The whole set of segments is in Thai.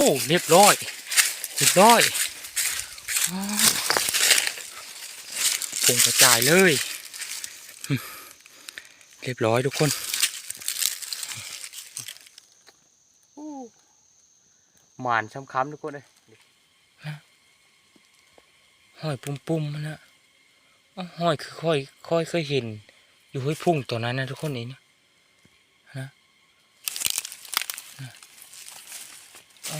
โอ้เรียบร้อยเรียบร้อยอ้าวคงกระจายเลยหึเรียบร้อยทุกคนโอ้หมานช้ำค้ำทุกคนเลยนะห้อยปุ่มๆมันนะอ้าวห้อยคือค่อยค่อยเคยเห็น อยู่ห้วยพุ่งตัวนั้นนะทุกคนนี่นะนะนะเอาโอ้นะ ห้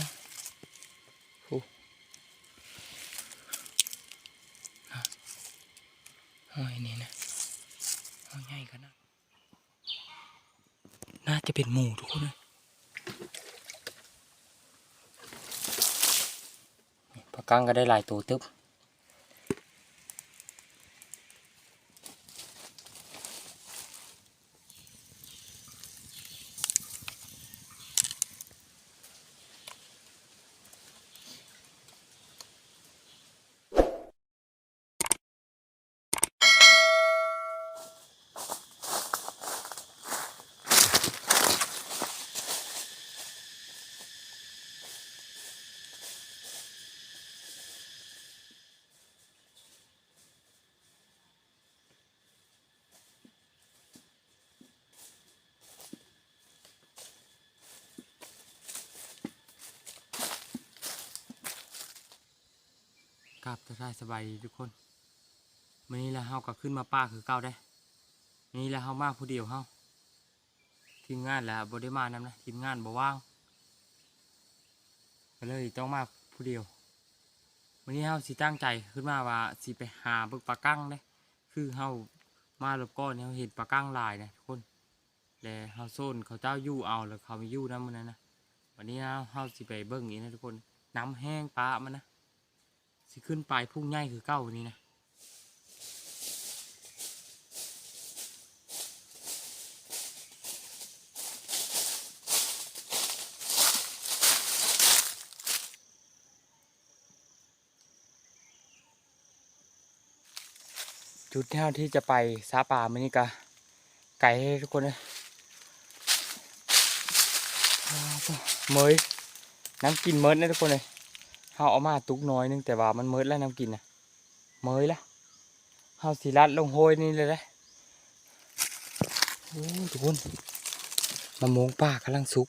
อยนี่นะห้อยใหญ่ขนาดน่าจะเป็นหมูทุกคนเลยปลากังก็ได้หลายตัวตึ๊บ กลั บายดีทุกคนวันนี้แล้วเฮาก็ขึ้นมาป้าคือเก่าได้วันนี้แล้วเฮามาผู้เดียวเฮาทีมงานแล้วบ่ได้มานำนะทีมงานบ่ว่างก็เลยต้องมาผู้เดียววันนี้เฮาสิตั้งใจขึ้นมาว่าสิไปหาเบิกปลากั้งเด้คือเฮามารอบก้อนเนี่ยเฮาเห็นปลากั้งหลายนะทุกคนแล้วเฮาโซนเขาเจ้าอยู่เอาแล้วเขาไม่อยู่นำมันนั้นนะวันนี้เฮาเฮาสิไปเบิ่งอีกนะทุกคนน้ำแห้งปลามันนะ สิขึ้นไปพุ่งง่ายคือเก้าวันนี้นะจุดที่เราที่จะไปซาป่ามันนี่กะไก่ให้ทุกคนเลยเมยน้ำกินเมิดนะทุกคนเลย เฮาเอามาตุกน้อยนึงแต่ว่ามันเมิดแล้วน้ำกินนะเมยละเฮาสีรัดลงโหยนี่เลยนะโอ้ทุกคนมะม่วงป่ากำลังสุก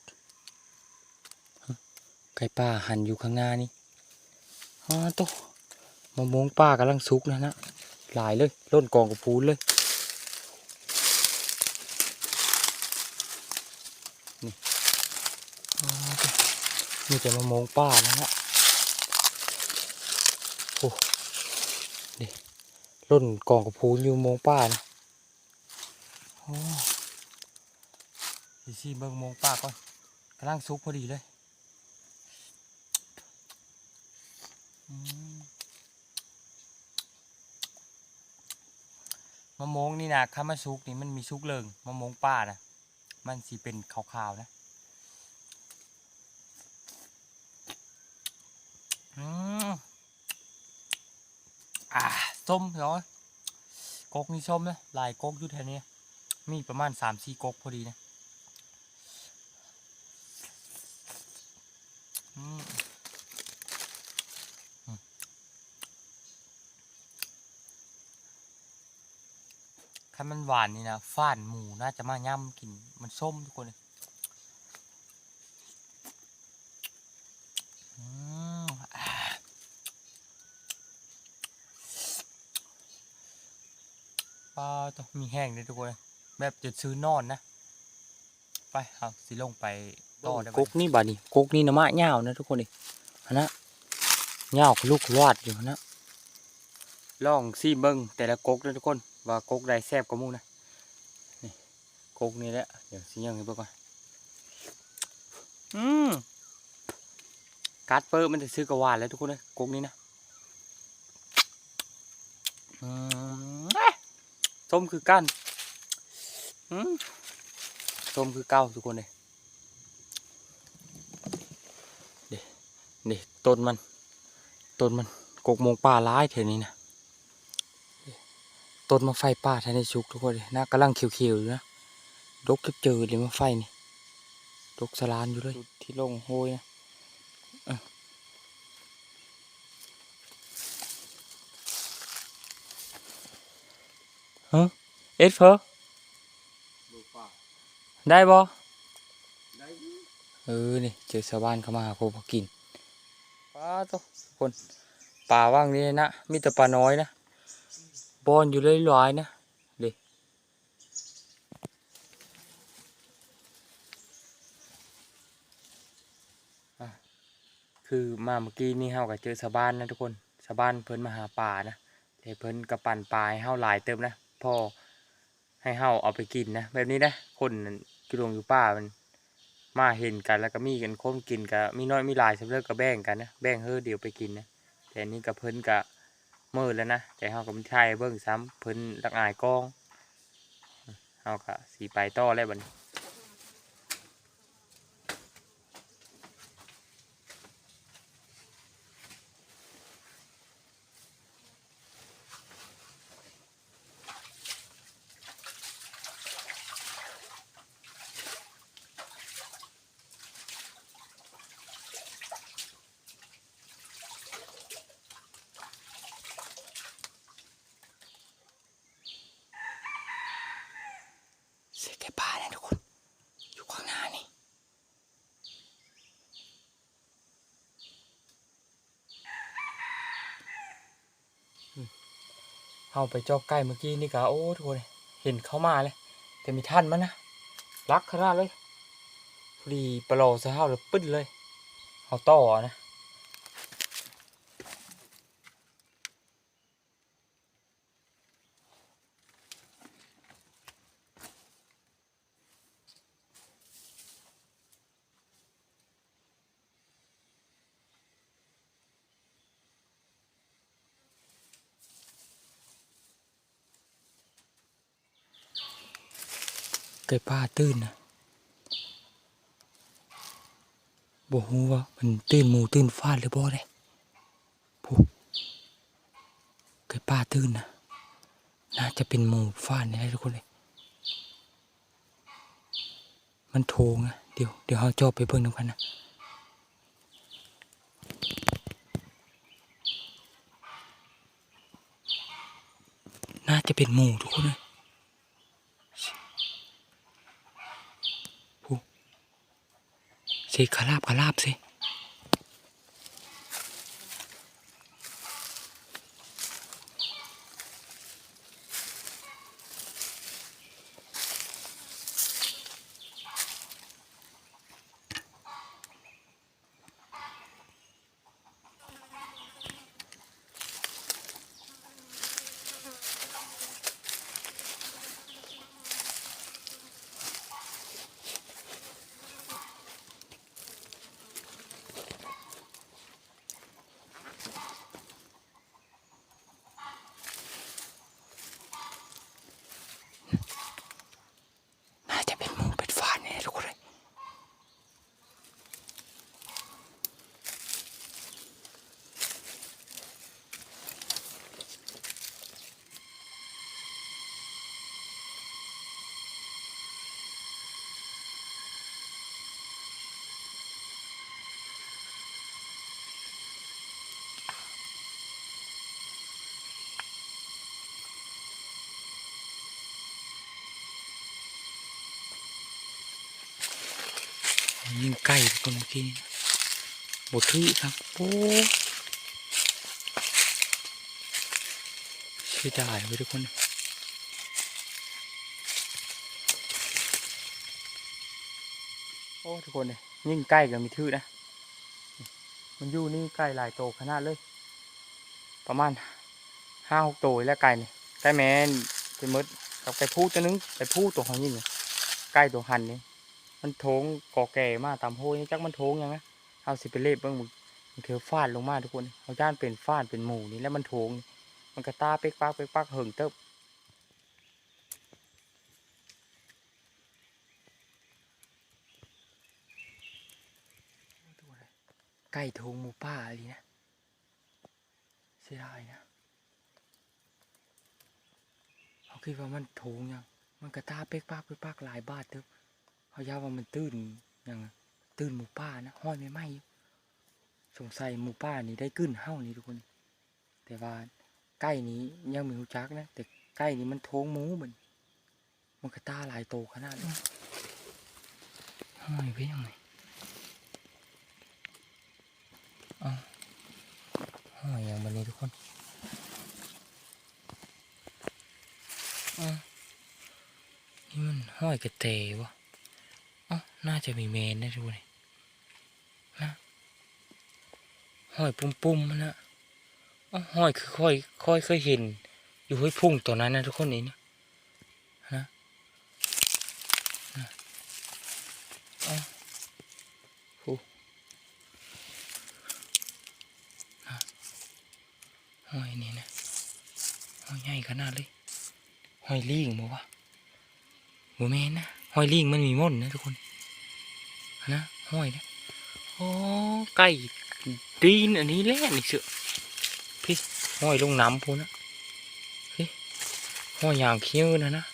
ไก่ป่าหันอยู่ข้างหน้านี่อ๋อโตะมะม่วงป่ากำลังสุกนะนะหลายเลยล้นกองกับพูนเลยนี่อ๋อโตะนี่จะมะม่วงป่านะฮะ โอ้นี่ร่นกองกับพูนอยู่โมงป้านะโอ้ดีซี่เบิ่งโมงป้าก่อนกำลังซุกพอดีเลยมมะม่วงนี่นะข้ามาซุกนี่มันมีซุกเลิงมะม่วงป้านะมันสีเป็นขาวๆนะอืม อ่าส้มเหรอกกนี่ส้มนะลายกกอยู่แถวนี้มีประมาณสามสี่กกพอดีนะอืมอืมถ้ามันหวานนี่นะฟ่านหมูน่าจะมาย่ำกินมันส้มทุกคนเลยอืมอ่า ปลาต้องมีแห้งเลยทุกคน แบบจะซื้อนอนนะ ไปเอาสิลงไปต่อได้กุ๊กนี่บาดนี่กุ๊กนี่นะมะเงาวนะทุกคนนี่ฮะนะเงาวลูกวาดอยู่นะลองซีเบิ้งแต่ละกุ๊กนะทุกคน ว่ากุ๊กใดแซ่บกว่าหมูนะนี่กุ๊กนี่แหละเดี๋ยวสิยังให้เบิ่งก่อนอืมการ์ดเปิร์มันจะซื้อกระวานแล้วทุกคนเลยกุ๊กนี้นะอืม ส้มคือก้านส้มคือเก้าทุกคนเลยเด็นี่ต้นมัน ต้นมันกกมงป่าร้ายแถวนี้นะต้นมาไฟป่าแทนในชุกทุกคนเลยนะกำลังเขียวๆอยู่นะดกเจอเลยมาไฟนี่ดกสลานอยู่เลยที่ลงโหยนะ ฮะเอ็ดเพอได้บ่เออนี่เจอชาวบ้านเข้ามาหาพวกพอกินปลาตัวทุกคนป่าว่างนี่นะมีแต่ปลาน้อยนะบอนอยู่เลยลอยนะเด็คือมาเมื่อกี้นี่เฮาก็เจอชาวบ้านนะทุกคนชาวบ้านเพิ่นมาหาป่านะแต่เพิ่นก็ปั่นปลาให้เฮาหลายเติมนะ พอให้เฮาเอาไปกินนะแบบนี้นะคนกิโลงอยู่ป่ามันมาเห็นกันแล้วก็มีกันค้มกินกันมีน้อยมีหลายสำเร็จก็แบ่งกันนะแบ่งเฮ้อเดียวไปกินนะแต่อันนี้กับเพิ่นก็มืดแล้วนะแต่เฮาก็บ่ใช่เบิ่งซ้ำเพิ่นรักอายกล้องเฮาก็สิไปต่อแล้วบัดนี้เสียแก่ป่านะทุกคนอยู่ข้างหน้านี่อืม เฮาไปจอบใกล้เมื่อกี้นี่ก็โอ้ทุกคนเห็นเข้ามาเลยแต่มีท่านมันนะรักขนาดเลยพอดีปลาโลซะเฮาเลยปึ๊ดเลยเอาต่อนะ ตื่นนะบอกฮู้ว่ามันตื่นหมูตื่นฟาดหรือบ่ได้ผู้ไก่ป้าตื่นนะน่าจะเป็นหมูฟาดนี่แหละทุกคนเลย มันโถงอะเดี๋ยวเดี๋ยวเราจอบไปเบิ่งน้ำกันนะน่าจะเป็นหมูทุกคนเลย สิขาลาบขาลาบสิน่าจะเป็นหมูเป็นฟานเนี่ยทุกคนเลย ยิงไก่ทุกคนเมื่อกี้นี่บทที่ครับโอ้เสียดายไว้ทุกคนโอ้ทุกคนเลยยิ่งใกล้กับมีทื่อนะ มันอยู่นี่ใกล้หลายโตขนาดเลย ประมาณห้าหกโตแล้วไก่เนี่ยไก่แม่นเป็นมดกับไก่พูตัวนึงไก่พูตัวของยิ่งไก่ตัวหันนี่ มันโถงก่อแก่มากตามโพนี่จักมันโถงยังนะเอาสิไปเล็บเบิ่งมึงมันเถือฟาดลงมาทุกคนเอาด้านเป็นฟาดเป็นหมูนี่แล้วมันโถง มันกระตาเป๊กปักเป๊กปักเหิงเติบไก่โทงหมูป่าอะไรนะเสียดายนะเขาคิดว่ามันโถงยัง มันกระตาเป๊กปากเป๊กปากหลายบาทเถอะเขายาว่ามันตื้นยังอะตื้นหมูป่านะห้อยไม่ไหมอยู่สงสัยหมูป่านี่ได้กึ้นเฮ้านี่ทุกคน แต่ว่าไก่นี้ยังไมีหูจักนะ แต่ไก่ใกล้ๆนี่มันโท้งหมูเหมือนมันกระตาหลายโตขนาดนี้ห้อยไปยังไงเอ้าห้อยอย่างบันนี้ทุกคนเอ้านี่มันห้อยกระเตวะเอ้า น่าจะมีเมนนะทุกคนนี่นะห้อยปุ่มๆมันนะเอ้ห้อยคือค่อยค่อยเคยเห็น อยู่ห้วยพุ่งตัวนั้นนะทุกคนนี่นะนะนะเอ้าโอ้นะห้อยนี่นะห้อยใหญ่ขนาดเลยห้อยลิงบอกว่าบ่แม่นนะห้อยลิงมันมีม่นนะทุกคน นะห้อยนะโอ้ไก่ดีนอันนี้แหละนี่เสือพี่ห้อยลงน้ำพูนนะห้อยอย่างคิ้วนะนะ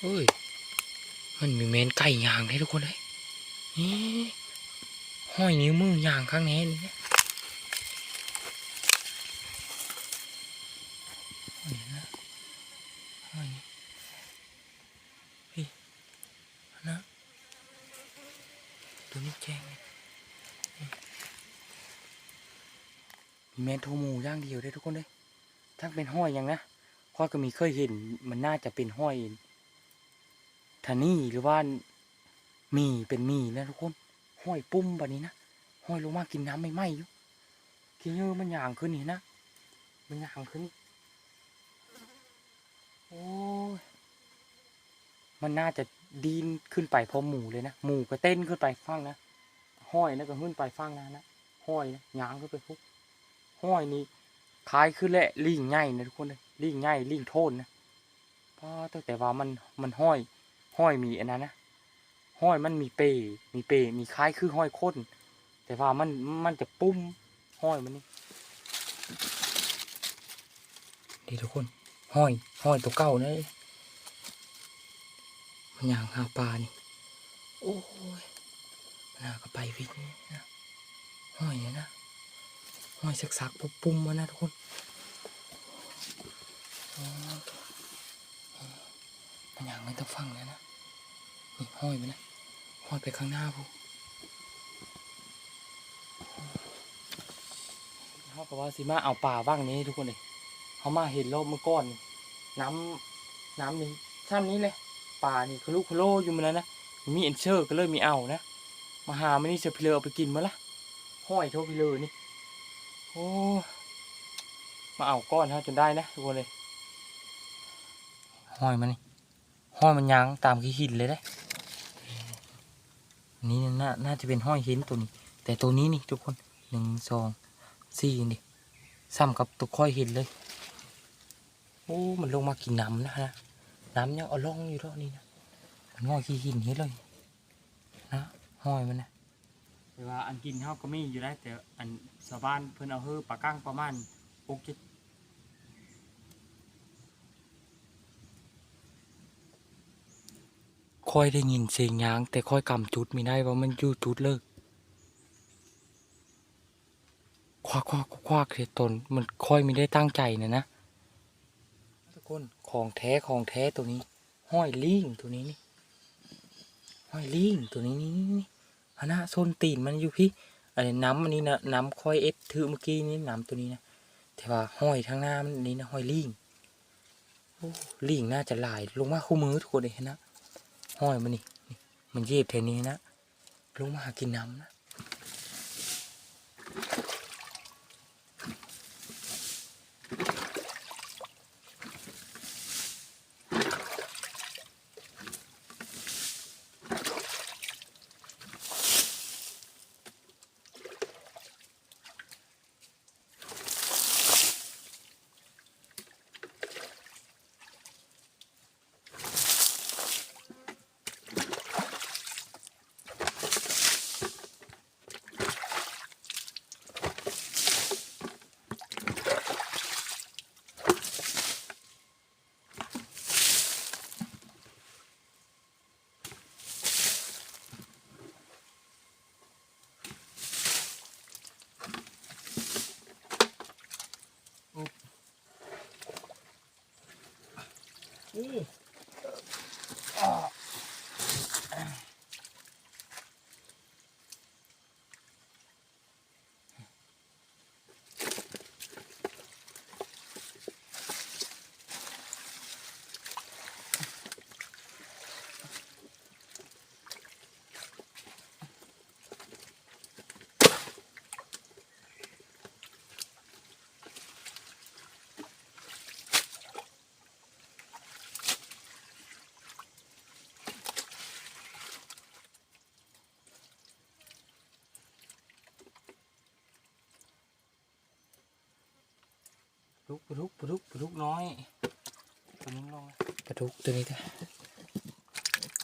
เฮ้ยมันมีเมนไก่ย่างได้ทุกคนเลยนี่ห้อยนิ้วมือย่างข้างในนี่นะห้อยนะห้อยนี่พี่นะ ตัวนี้แจ้งเลย มีแมนโทหมูย่าง เดียวได้ทุกคนเลยทั้งเป็นห้อยย่างนะพ่อก็มีเคยเห็นมันน่าจะเป็นห้อยทานี่หรือว่ามีเป็นมีนะทุกคนห้อยปุ้มแบบนี้นะห้อยลงมากินน้ำไม่ไหมอยู่กินเยอะมันย่างขึ้นนี่นะมันย่างขึ้นโอ้ยมันน่าจะดีนขึ้นไปพอหมูเลยนะหมูก็เต้นขึ้นไปฟังนะห้อยนะก็ขึ้นไปฟังนะนะห้อยนะย่างขึ้นไปพุกห้อยนี่ คล้ายคือแหละลิงใหญ่นะทุกคนเลยลิงใหญ่ลิงโทนนะเพราะตั้งแต่ว่ามันมันห้อยห้อยมีอันนั้นนะห้อยมันมีเปย์มีเปย์มีคล้ายคือห้อยข้นแต่ว่ามันมันจะปุ้มห้อยมันนี่ดีทุกคนห้อยห้อยตัวเก่านะมันอย่างหาปลานี่โอ้ยมันหาก็ไปวิทย์นี่นะห้อยเนี่ยนะ ห้อยสักสักๆปุ่มมานะทุกคนอ๋อมันอย่างไม่ต้องฟังแล้วนะนี่ห้อยไปนะห้อยไปข้างหน้าพวกเขาบอกว่าสิมาเอาป่าว่างนี้ทุกคนเลยเขามาเห็นรอบเมื่อก่อนนี่น้ำน้ำนี่ช่ำนี้เลยป่านี่คลุคโลอยู่มันแล้วนะมีเอ็นเชอร์ก็เลยมีเอานะมาหามันนี่เสือพิเลอเอาไปกินมาละห้อยโทพิเลอนี่ โอ้มาเอาก้อนฮะจนได้นะทุกคนเลยห้อยมันนี่ห้อยมันยางตามขี้หินเลยได้นนี้น่าน่าจะเป็นห้อยหินตัวนี้ แต่ตัวนี้นี่ทุกคนหนึ่งสองสี่นี่ซ้ำกับตัวค่อยหินเลยโอ้มันลงมากินน้ำนะฮะน้ำยังเอาล่องอยู่แล้วนี่นะมันห้อยขี้หินเฮ็ดเลยนะห้อยมันนะ แต่ว่าอันกินเขาก็มีอยู่ได้แต่อันชาวบ้านเพิ่นเอาเฮือปลากั้งประมาณหกเจ็ดค่อยได้ยินเสียงยาง แต่ค่อยกำจุดไม่ได้ว่ามันอยู่จุดเลิกควักควักควักเสียตนมันค่อยไม่ได้ตั้งใจนะนะทุกคนของแท้ของแท้ตัวนี้ ห้อยลิงตัวนี้นี่ห้อยลิงตัวนี้นี่ นี่นี่ฮะนะโซนตีนมันอยู่พี่อันนี้น้ำอันนี้นะน้ำคอยเอสถือเมื่อกี้นี่น้ำตัวนี้นะแต่ว่าห้อยทางหน้ามันนี้นะห้อยลิงโอ้ลิงน่าจะลายลงมาคู่มือทุกคนเลยนะห้อยมันนี่นี่มันเย็บแถวนี้นะลงมาหากินน้ำนะ ป ลุกปลุกปลุกปลุกน้อยตัวนึงลงปลุกตัวนี้จ้ะ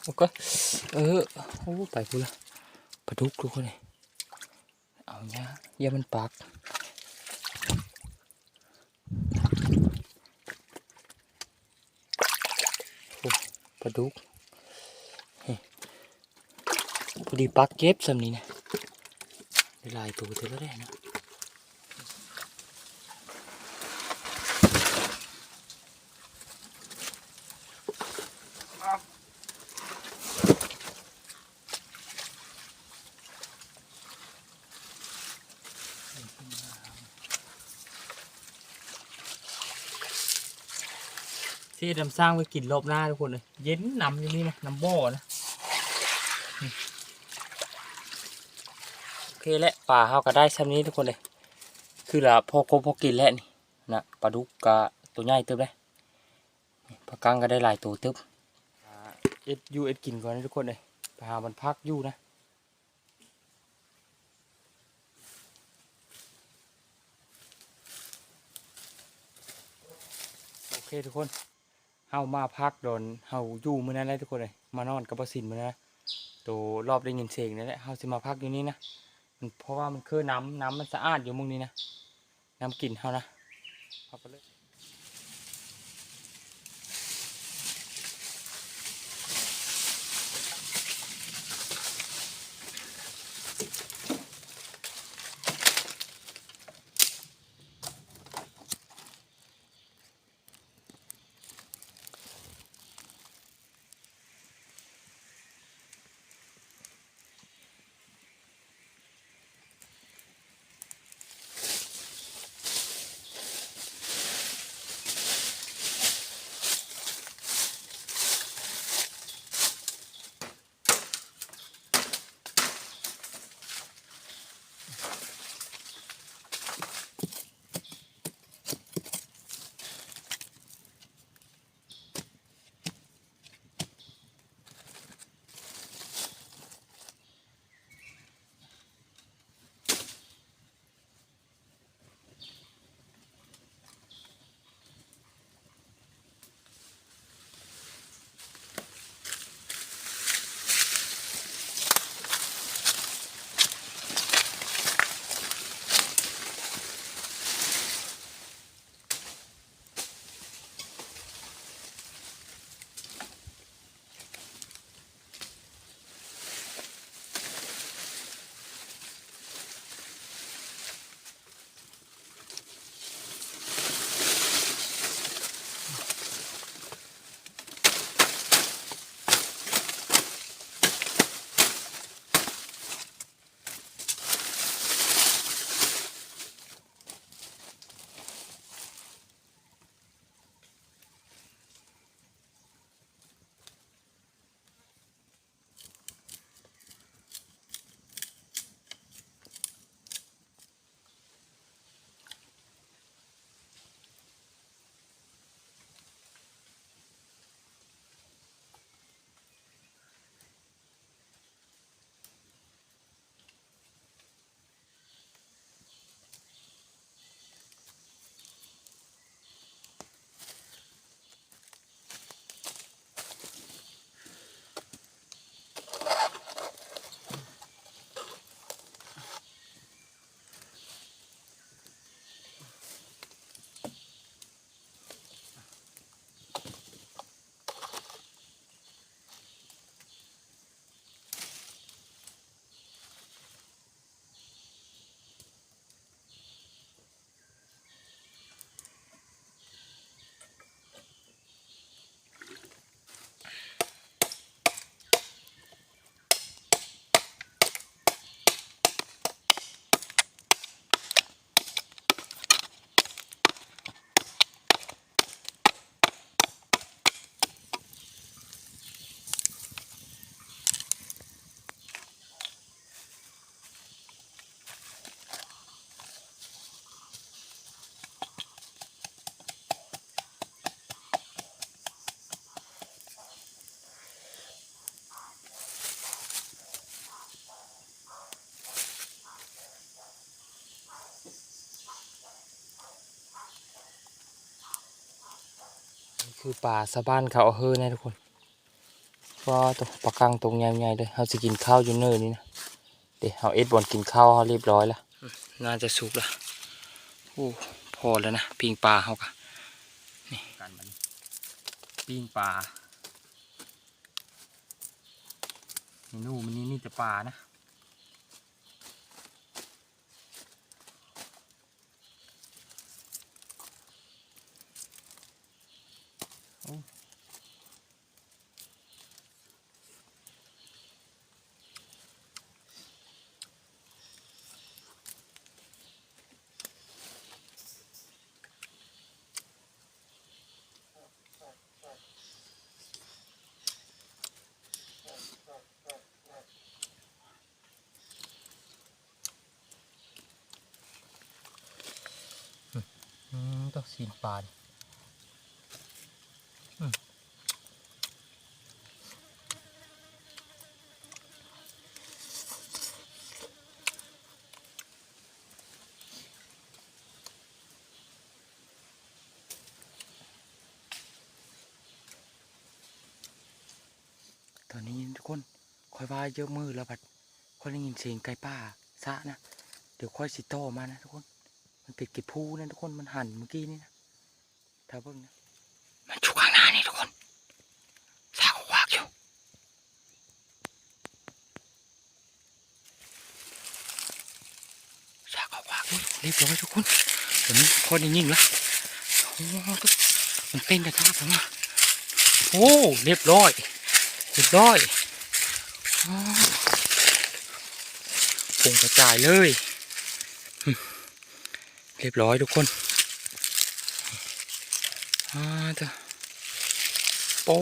โอเคเออโอ้ไปกูละปลุกทุกคนเลยเอาเนี่ยยามันปากปลาดุกพอดีปักเก็บสำนี้นะหลายตัวเท่าแล้วได้นะ ที่ทำสร้างไว้กินรอบหน้าทุกคนเลยเย็นน้ำอย่างนี้นะน้ำบ่อนะโอเคแหละป่าเขาก็ได้ซ้ำนี้ทุกคนเลยคือละพอครบพอกินแล้วนี่นะปลาดุกก็ตัวใหญ่เติบเลยปลากังก็ได้หลายตัวเติบอ่าเอ็ดยูเอ็ดกินก่อนนะทุกคนเลยปหามันพักอยู่นะโอเคทุกคน เฮามาพักโดนเฮาอยู่มื้อนั้นเละทุกคนเลยมานอนกับประสินมื้อนั้นนะตัวรอบได้ยินเสียงนั่นแหละเฮาสิมาพักอยู่นี่นะมันเพราะว่ามันคือน้ำน้ำมันสะอาดอยู่มุงนี้นะน้ำกินเฮานะเอาไปเลย คือป่าสะบ้านเขาเอาเฮือนะทุกคนว่าตัวปลากังตรงใหญ่ๆเลยเขาจะกินข้าวอยู่เนินนี่นะเดี๋ยวเอาเอ็ดบอลกินข้าวเขาเรียบร้อยแล้วน่าจะสุกแล้วโอ้พอแล้วนะปิงปลาเขากะนี่กันมันปิงปลาเมนูมันนี่นี่แต่ปลานะ ต้องสีปาดิอืมตอนนี้ทุกคนคอยว่าเยอะมือแล้วบัดคอยได้ยินเสียงไก่ป่าซะนะ เดี๋ยวค่อยสิโตมานะทุกคน มันติดกี่พูนะทุกคนมันหันเมื่อกี้นี่นะถ้าเบิ่งนะมันชุกข้างหน้านี่ทุกคนสาววากอยู่สาววากเรียบร้อยทุกคนตอนนี้คนยิ่งละโอ้มันเต้นกระทาผมมาโอ้เรียบร้อยเรียบร้อยอ้คงกระจายเลย เรียบร้อยทุกคนอ่าเถอะโอ้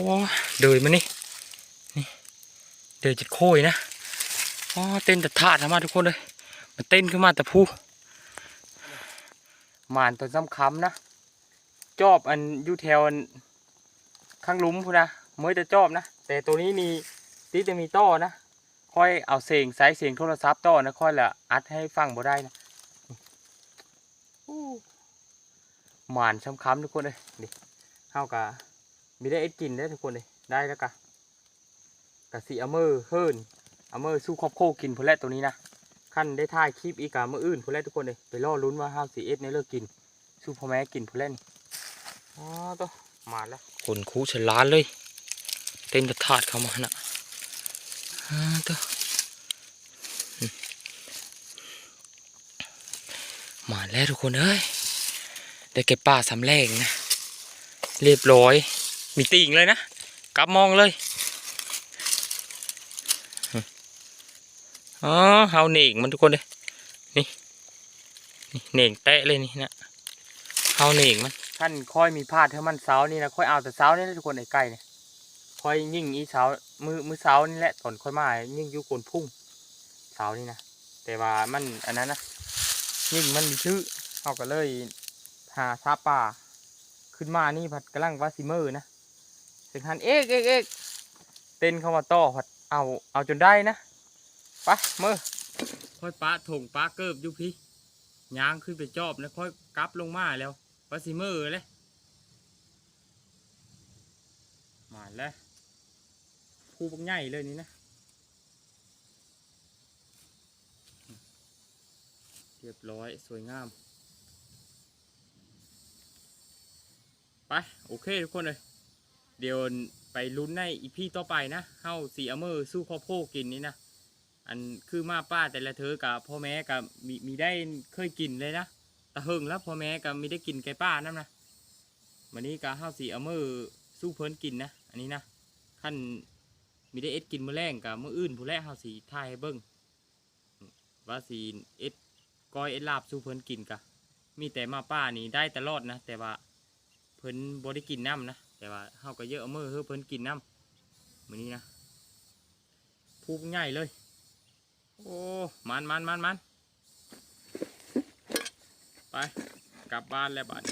เดินมานี่นี่ เดินจะโค้ยนะอ๋อเต้นแต่ถาดนมาทุกคนเลยมันเต้นขึ้นมาแต่ผู้หมานตัวซ้ำคำนะ จอบอันอยูแถวอันข้างลุมพูนนะเมื่อจะจอบนะ แต่ตัวนี้นี่ตีจะมีต้อนะ ค่อยเอาเสียงสายเสียงโทรศัพท์ต้อนะ ค่อยละอัดให้ฟังบ่ได้นะ หมานช้ำค้ำทุกคนเลยดิเฮากะมีได้เอ็ดกินได้ทุกคนเลยได้แล้วกะกะสีอามือเฮิรนอามือสู้ครอบโคกินพอแรกตัวนี้นะขั้นได้ถ่ายคลิปอีกอะมืออื่นพอแรกทุกคนเลยไปล่อลุ้นว่าห้าวสีเอ็ดในเลิกกินสู้พ่อแม่กินพอแรกนี่อ๋อตัวหมานแล้วคนคูฉลานเลยเต้นกระถาดเข้ามาน่ะอ๋อตัวมหมานแล้วทุกคนเอ้ย ได้เก็บป่าสำแรงนะ เรียบร้อย มีติ่งเลยนะ กลับมองเลยอ๋อเฮาเหน่งมันทุกคนเลยนี่นี่เหน่งแตะเลยนี่นะเฮาเหน่งมันท่านค่อยมีพาดเท่ามันเสานี่นะค่อยเอาแต่เสานี่นะทุกคนไอ้ไก่เนี่ยค่อยยิ่งอีเสามือมือเสานี่แหละตอนค่อยมายิ่งอยู่กนพุ่งเสานี่นะแต่ว่ามันอันนั้นนะยิ่งมันมีชื่อเอาก็เลย หาซาป่า ขึ้นมานี่ผัดกำลังว่าซิเมอร์นะถึงหันเอกเอกเอกเต้นเข้ามาต่อผัดเอาเอาจนได้นะปเมื่อค่อยปะถงปะเกิบอยู่พี่ยางขึ้นไปจอบแล้วค่อยกลับลงมาแล้วว่าซิเมอร์เลยมาแล้วภูปักใหญ่เลยนี่นะเรียบร้อยสวยงาม ไปโอเคทุกคนเลยเดี๋ยวไปลุ้นในอีพีต่อไปนะเฮาสีอเมอร์สู้ข้าวโพกินนี่นะอันคือมาป้าแต่ละเธอกับพ่อแม่กับมีมีได้เคยกินเลยนะตะเฮิงแล้วพ่อแม่กับมีได้กินไก่ป้านั่นนะวันนี้กับเฮาสีอเมอร์สู้เพิ่นกินนะอันนี้นะขั้นมีได้เอ็ดกินมื้อแรงกับมื้ออื่นผู้แรกเฮาสีทายเบิ้งว่าสีเอ็ดก้อยเอ็ดลาบสู้เพิ่นกินกะมีแต่มาป้านี่ได้ตลอดนะแต่ว่า เพิ่นบ่ได้กินน้ำนะแต่ว่าเฮาก็เยอะเอามือเฮ้อเพิ่นกินน้ำมือนี้นะพูกง่ายเลย โอ้มันมันมันมันไปกลับบ้านแล้วบ้าน